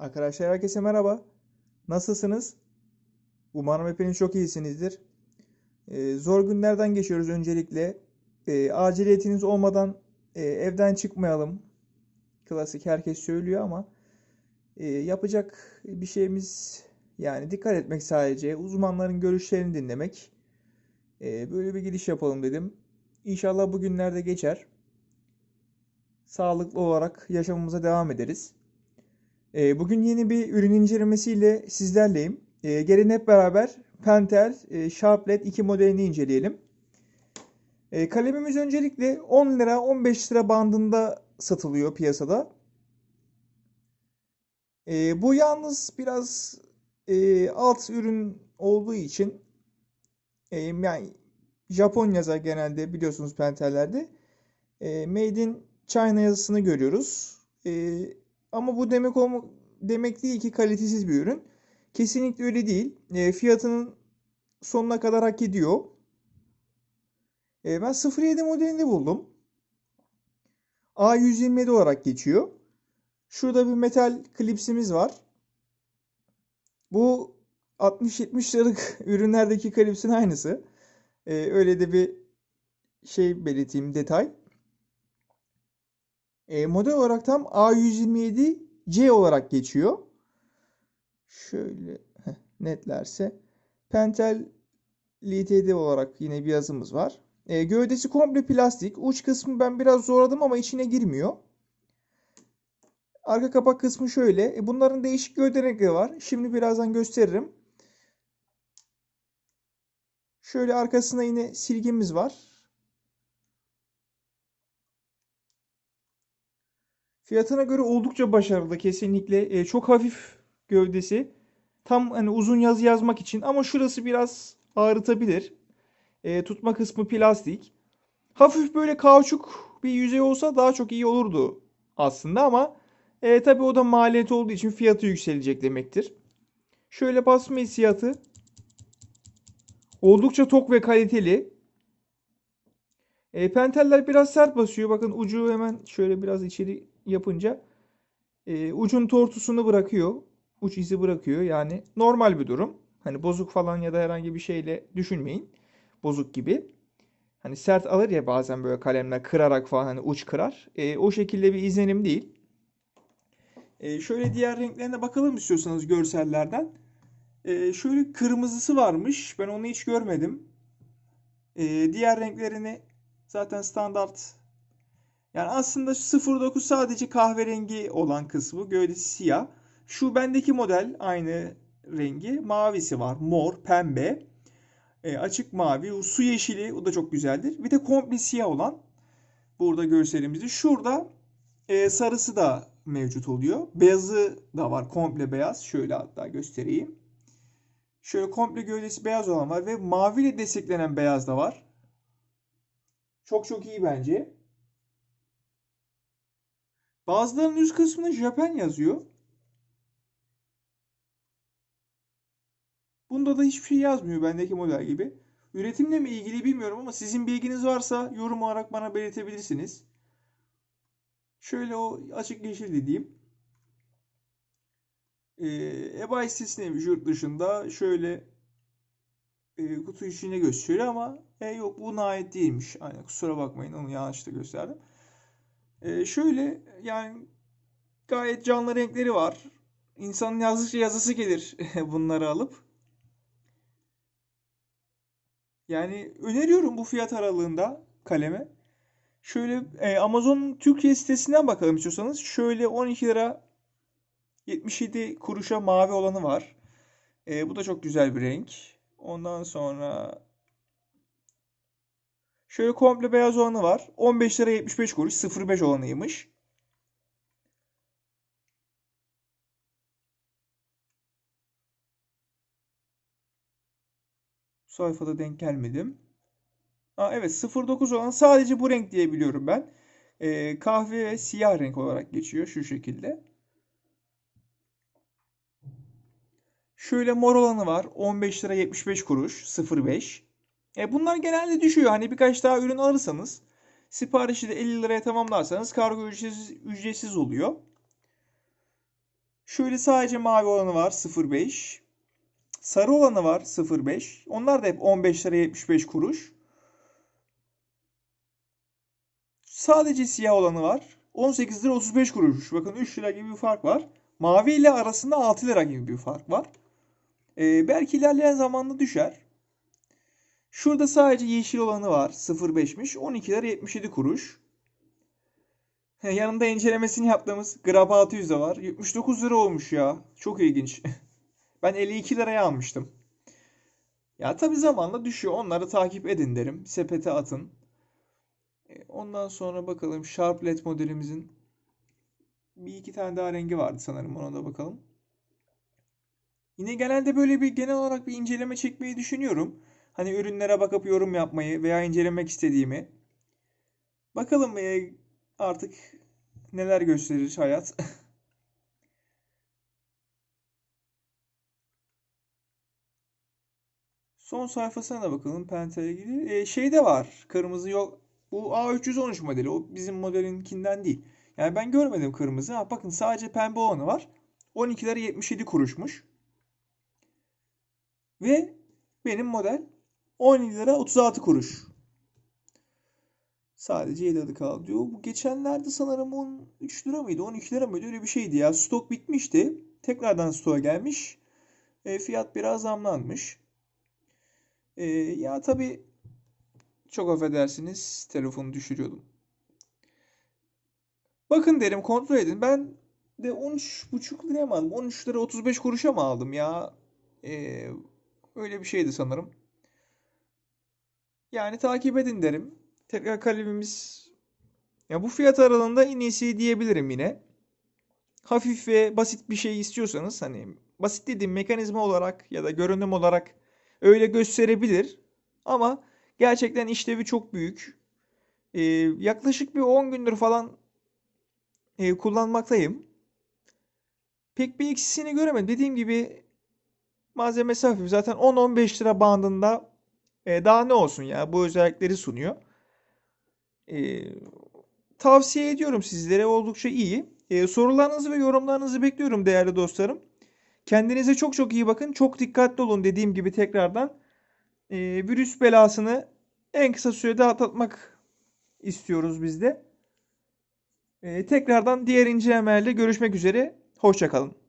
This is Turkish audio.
Arkadaşlar herkese merhaba. Nasılsınız? Umarım hepiniz çok iyisinizdir. Ee, zor günlerden geçiyoruz öncelikle. Ee, aciliyetiniz olmadan e, evden çıkmayalım. Klasik herkes söylüyor ama e, yapacak bir şeyimiz yani dikkat etmek sadece. Uzmanların görüşlerini dinlemek. Ee, böyle bir giriş yapalım dedim. İnşallah bu günlerde geçer. Sağlıklı olarak yaşamımıza devam ederiz. Ee, bugün yeni bir ürün incelemesiyle sizlerleyim. Ee, gelin hep beraber Pentel e, Sharplet 2 modelini inceleyelim. Ee, kalemimiz öncelikle 10 lira 15 lira bandında satılıyor piyasada. Bu yalnız biraz e, alt ürün olduğu için e, yani Japon yazar genelde biliyorsunuz Pentel'lerde. Made in China yazısını görüyoruz. E, ama bu demek olma, demek değil ki kalitesiz bir ürün. Kesinlikle öyle değil. E, fiyatının sonuna kadar hak ediyor. E, ben 07 modelini buldum. A127 olarak geçiyor. Şurada bir metal klipsimiz var. Bu 60-70 liralık ürünlerdeki klipsin aynısı. E, öyle de bir şey belirteyim detay. E, model olarak tam A127C olarak geçiyor. Şöyle netlerse Pentel LTD olarak yine bir yazımız var. E, gövdesi komple plastik. Uç kısmı ben biraz zorladım ama içine girmiyor. Arka kapak kısmı şöyle. E, bunların değişik gövde renkleri var. Şimdi birazdan gösteririm. Şöyle arkasında yine silgimiz var. Fiyatına göre oldukça başarılı kesinlikle. E, çok hafif gövdesi. Tam hani uzun yazı yazmak için ama şurası biraz ağrıtabilir. E, tutma kısmı plastik. Hafif böyle kauçuk bir yüzey olsa daha çok iyi olurdu aslında ama e, tabii o da maliyet olduğu için fiyatı yükselecek demektir. Şöyle basma hissiyatı oldukça tok ve kaliteli. E, penteller biraz sert basıyor. Bakın ucu hemen şöyle biraz içeri yapınca e, ucun tortusunu bırakıyor. Uç izi bırakıyor. Yani normal bir durum. Hani bozuk falan ya da herhangi bir şeyle düşünmeyin. Bozuk gibi. Hani sert alır ya bazen böyle kalemler kırarak falan hani uç kırar. E, o şekilde bir izlenim değil. E, şöyle diğer renklerine bakalım istiyorsanız görsellerden. E, şöyle kırmızısı varmış. Ben onu hiç görmedim. E, diğer renklerini zaten standart yani aslında 09 sadece kahverengi olan kısmı gövdesi siyah. Şu bendeki model aynı rengi. Mavisi var. Mor, pembe, e, açık mavi, su yeşili o da çok güzeldir. Bir de komple siyah olan burada görselimizde. Şurada e, sarısı da mevcut oluyor. Beyazı da var. Komple beyaz. Şöyle hatta göstereyim. Şöyle komple gövdesi beyaz olan var ve mavi ile desteklenen beyaz da var. Çok çok iyi bence. Bazılarının üst kısmında Japan yazıyor. Bunda da hiçbir şey yazmıyor bendeki model gibi. Üretimle mi ilgili bilmiyorum ama sizin bilginiz varsa yorum olarak bana belirtebilirsiniz. Şöyle o açık yeşil dediğim. Ee, eBay sitesine yurt dışında şöyle e, kutu içine gösteriyor ama e, yok bu ait değilmiş. Aynen kusura bakmayın onu yanlışlıkla gösterdim. E, şöyle yani gayet canlı renkleri var. İnsanın yazdıkça yazısı gelir bunları alıp. Yani öneriyorum bu fiyat aralığında kaleme. Şöyle e, Amazon Türkiye sitesinden bakalım istiyorsanız. Şöyle 12 lira 77 kuruşa mavi olanı var. E, bu da çok güzel bir renk. Ondan sonra şöyle komple beyaz olanı var. 15 lira 75 kuruş 05 olanıymış. sayfada denk gelmedim. Aa, evet 09 olan sadece bu renk diye biliyorum ben. Ee, kahve ve siyah renk olarak geçiyor şu şekilde. Şöyle mor olanı var. 15 lira 75 kuruş 05. E bunlar genelde düşüyor. Hani birkaç daha ürün alırsanız siparişi de 50 liraya tamamlarsanız kargo ücretsiz, ücretsiz oluyor. Şöyle sadece mavi olanı var 0.5. Sarı olanı var 0.5. Onlar da hep 15 lira 75 kuruş. Sadece siyah olanı var. 18 lira 35 kuruş. Bakın 3 lira gibi bir fark var. Mavi ile arasında 6 lira gibi bir fark var. Ee, belki ilerleyen zamanda düşer. Şurada sadece yeşil olanı var. 0.5'miş. 12 lira 77 kuruş. Yanında incelemesini yaptığımız Grab 600 de var. 79 lira olmuş ya. Çok ilginç. Ben 52 liraya almıştım. Ya tabii zamanla düşüyor. Onları takip edin derim. Sepete atın. E, Ondan sonra bakalım Sharp LED modelimizin bir iki tane daha rengi vardı sanırım. Ona da bakalım. Yine genelde böyle bir genel olarak bir inceleme çekmeyi düşünüyorum. Hani ürünlere bakıp yorum yapmayı veya incelemek istediğimi. Bakalım e, artık neler gösterir hayat. Son sayfasına da bakalım Penta'ya ilgili. E, şey de var. Kırmızı yok. Bu A313 modeli. O bizim modelinkinden değil. Yani ben görmedim kırmızı. Ha, bakın sadece pembe olanı var. 12 lira 77 kuruşmuş. Ve benim model 17 lira 36 kuruş. Sadece 7 adı kaldı diyor. Bu geçenlerde sanırım 13 lira mıydı? 12 lira mıydı? Öyle bir şeydi ya. Stok bitmişti. Tekrardan stoğa gelmiş. E, fiyat biraz zamlanmış. E, ya tabii çok affedersiniz telefonu düşürüyordum. Bakın derim kontrol edin. Ben de 13,5 liraya mı aldım? 13 lira 35 kuruşa mı aldım ya? E, öyle bir şeydi sanırım. Yani takip edin derim. Tekrar kalemimiz ya bu fiyat aralığında en iyisi diyebilirim yine. Hafif ve basit bir şey istiyorsanız hani basit dediğim mekanizma olarak ya da görünüm olarak öyle gösterebilir. Ama gerçekten işlevi çok büyük. Ee, yaklaşık bir 10 gündür falan e, kullanmaktayım. Pek bir eksisini göremedim. Dediğim gibi malzemesi hafif. Zaten 10-15 lira bandında e, daha ne olsun ya bu özellikleri sunuyor. E, tavsiye ediyorum sizlere oldukça iyi. E, sorularınızı ve yorumlarınızı bekliyorum değerli dostlarım. Kendinize çok çok iyi bakın. Çok dikkatli olun dediğim gibi tekrardan. E, virüs belasını en kısa sürede atlatmak istiyoruz biz de. E, tekrardan diğer incelemelerle görüşmek üzere. Hoşçakalın.